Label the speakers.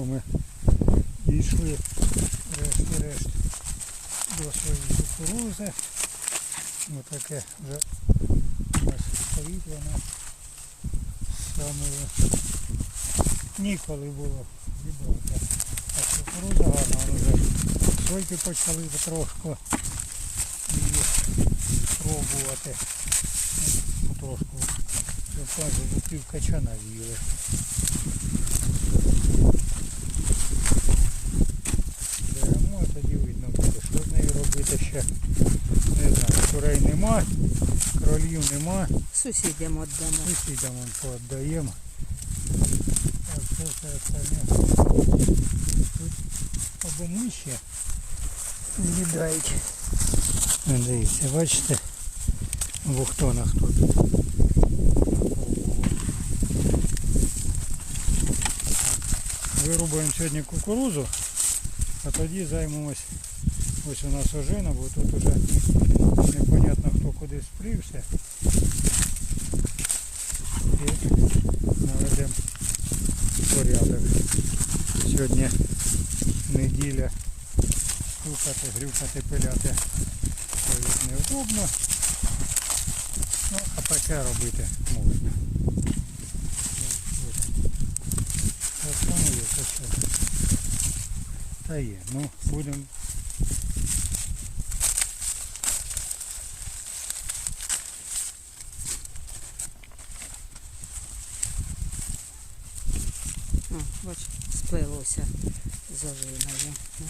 Speaker 1: що ми дійшли решті-решт до своєї кукурузи. Отаке вже у нас стоїть вона з самої ніколи було зібрати. А кукуруза гарна, вони вже сойки почали потрошку її пробувати. Потрошку пів качана з'їли. Робити ще. Не знаю, курей нема, кролів нема,
Speaker 2: Сусідям віддамо.
Speaker 1: сусідам вон поотдаємо. Так, все остальне. Тут або миші з'їдають. Ну, Дивіться, бачите, в бухтонах тут. Вирубаємо сьогодні кукурузу, а тоді займемось. Ось у нас ожина, бо тут уже непонятно хто куди спрився. І наведемо порядок. Сьогодні неділя. Стукати, грюкати, пиляти ось неудобно. Ну, а таке робити можна. Та є. Ну, будемо
Speaker 2: О, бач, сплелося з ожиною. Ну,